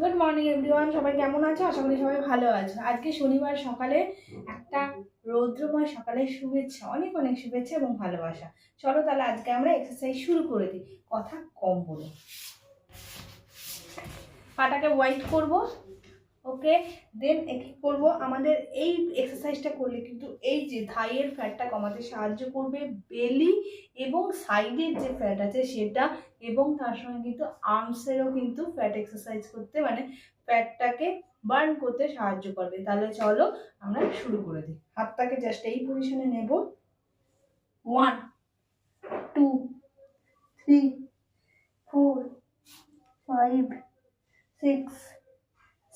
Good morning everyone সবাই কেমন আছো? আশা করি সবাই ভালো আছো। আজকে শনিবার সকালে একটা রৌদ্রময় সকালে শুভেচ্ছা, অনেক অনেক শুভেচ্ছা এবং ভালোবাসা। চলো তাহলে আজকে আমরা এক্সারসাইজ শুরু করে দিই। কথা কম বলে। পাটাকে হোয়াইট করব। ওকে দেন কি করব। আমাদের এই এক্সারসাইজটা করলে কিন্তু এই যে থাইয়ের ফ্যাটটা কমাতে সাহায্য করবে বেলি এবং সাইডের যে ফ্যাট আছে সেটা এবং তার সঙ্গে কিন্তু আর্মসেরও কিন্তু ফ্যাট এক্সারসাইজ করতে মানে ফ্যাটটাকে বার্ন করতে সাহায্য করবে। তাহলে চলো আমরা শুরু করে দিই। হাতটাকে জাস্ট এই পজিশনে নেব। One two three four five six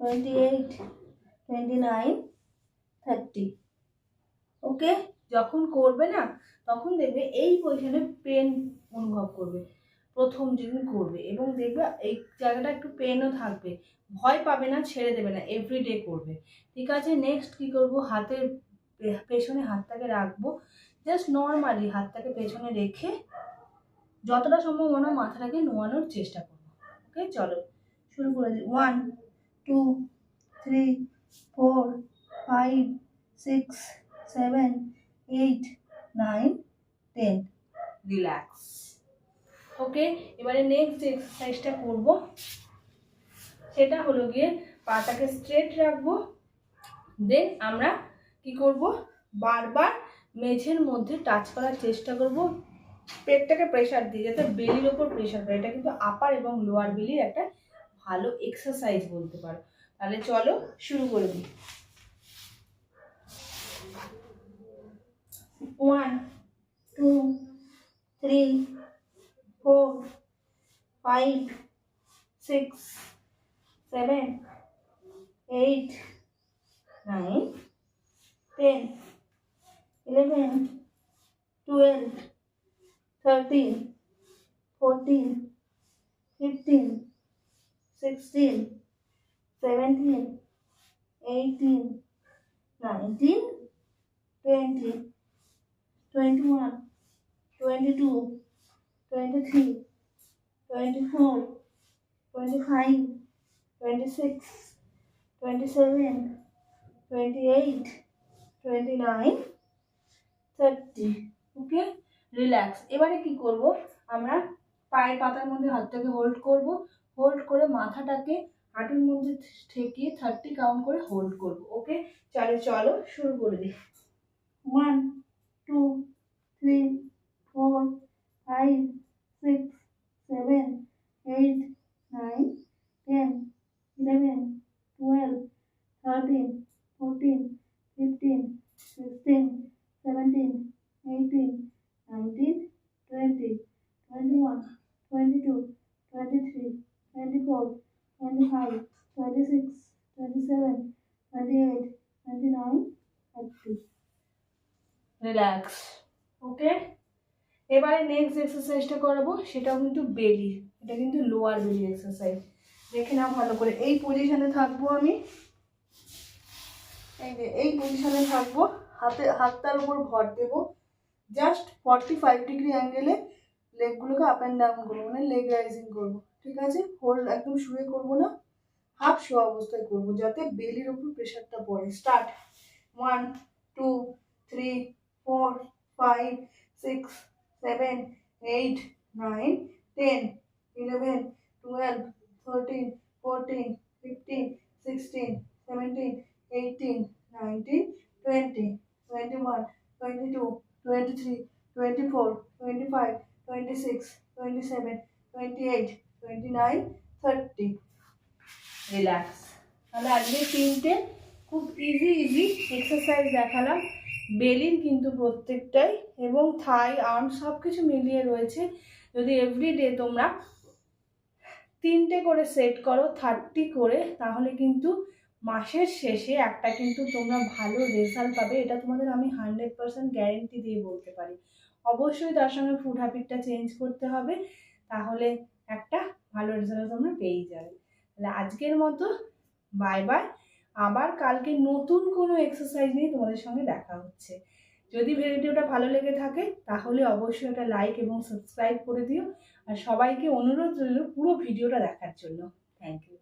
Twenty eight twenty nine thirty okay যখন করবে না, তখন দেখবে এই পজিশনে পেন অনুভব করবে। প্রথম যেদিন করবে এবং দেখবে এই জায়গাটা একটু পেনও থাকবে। ভয় পাবে না, ছেড়ে দেবে না এভরিডে করবে। ঠিক আছে? নেক্সট কী করব? হাতের পেছনে হাতটাকে রাখব। জাস্ট নর্মালি হাতটাকে পেছনে রেখে যতটা সম্ভব মনে মাথাটাকে নোয়ানোর চেষ্টা করব। ওকে চলো, শুরু করে দিই। One two three four five six seven eight nine ten relax okay এবারে নেক্সট যে এক্সারসাইজটা করব। সেটা হলো গিয়ে পাটাকে স্ট্রেট রাখব। দেন আমরা কি করব? বারবার মেঝের মধ্যে টাচ করার চেষ্টা করব। পেটটাকে প্রেশার দিয়ে যাতে বেলির ওপর প্রেশার পড়ে। এটা কিন্তু আপার এবং লোয়ার বেলির একটা ভালো এক্সারসাইজ বলতে পারো। তাহলে চলো শুরু করে দিই। One two three four five six seven eight nine ten eleven twelve thirteen fourteen fifteen sixteen seventeen eighteen nineteen twenty twenty one twenty two twenty three twenty four twenty five twenty six twenty seven twenty eight twenty nine thirty okay relax এবারে কি করব? আমরা পায়ের পাতার মধ্যে হাতটাকে hold করব। Hold করে মাথাটাকে হাঁটুর মধ্যে ঠেকিয়ে থার্টি কাউন্ট করে হোল্ড করব। ওকে? চলো চলো, শুরু করে দিই। One two three four five six 28, 29, 30. Relax okay এবারে নেক্সট এক্সারসাইজটা করাবো সেটাও কিন্তু বেলি এটা কিন্তু লোয়ার বেলি এক্সারসাইজ দেখে নাও ভালো করে এই পজিশানে থাকব আমি। এই যে এই পজিশানে থাকব হাতে হাতটার উপর ভর দেবো। জাস্ট ফর্টি ফাইভ ডিগ্রি অ্যাঙ্গেলে লেগগুলোকে আপ অ্যান্ড ডাউন করব মানে লেগ রাইজিং করব। ঠিক আছে? হোল্ড একদম শুয়ে করব না। হাফ শোয়া অবস্থায় করব যাতে বেলির উপর প্রেশারটা পড়ে। Start. One, two, three, four, five, six, seven, eight, nine, ten, eleven, twelve, thirteen, fourteen, fifteen, sixteen, seventeen, eighteen, nineteen, twenty twenty one, twenty two, twenty three, twenty four, twenty five, twenty six, twenty seven, twenty eight, twenty nine, thirty. Relax তাহলে আজকে তিনটে খুব easy easy exercise দেখালাম। বেলির কিন্তু প্রত্যেকটাই এবং থাই arm সব কিছু মিলিয়ে রয়েছে। যদি এভরিডে তোমরা তিনটে করে সেট করো থার্টি করে, তাহলে কিন্তু মাসের শেষে একটা কিন্তু তোমরা ভালো রেজাল্ট পাবে। এটা তোমাদের আমি হান্ড্রেড পার্সেন্ট গ্যারেন্টি দিয়ে বলতে পারি। অবশ্যই তার সঙ্গে ফুড হ্যাবিটটা চেঞ্জ করতে হবে। তাহলে একটা ভালো রেজাল্ট তোমরা পেয়েই যাবে। তাহলে আজকের মতো বাই বাই আবার কালকে নতুন কোনো এক্সারসাইজ নিয়ে তোমাদের সঙ্গে দেখা হচ্ছে। যদি ভিডিওটা ভালো লেগে থাকে, তাহলে অবশ্যই একটা লাইক এবং সাবস্ক্রাইব করে দিও। আর সবাইকে অনুরোধ রইল পুরো ভিডিওটা দেখার জন্য। Thank you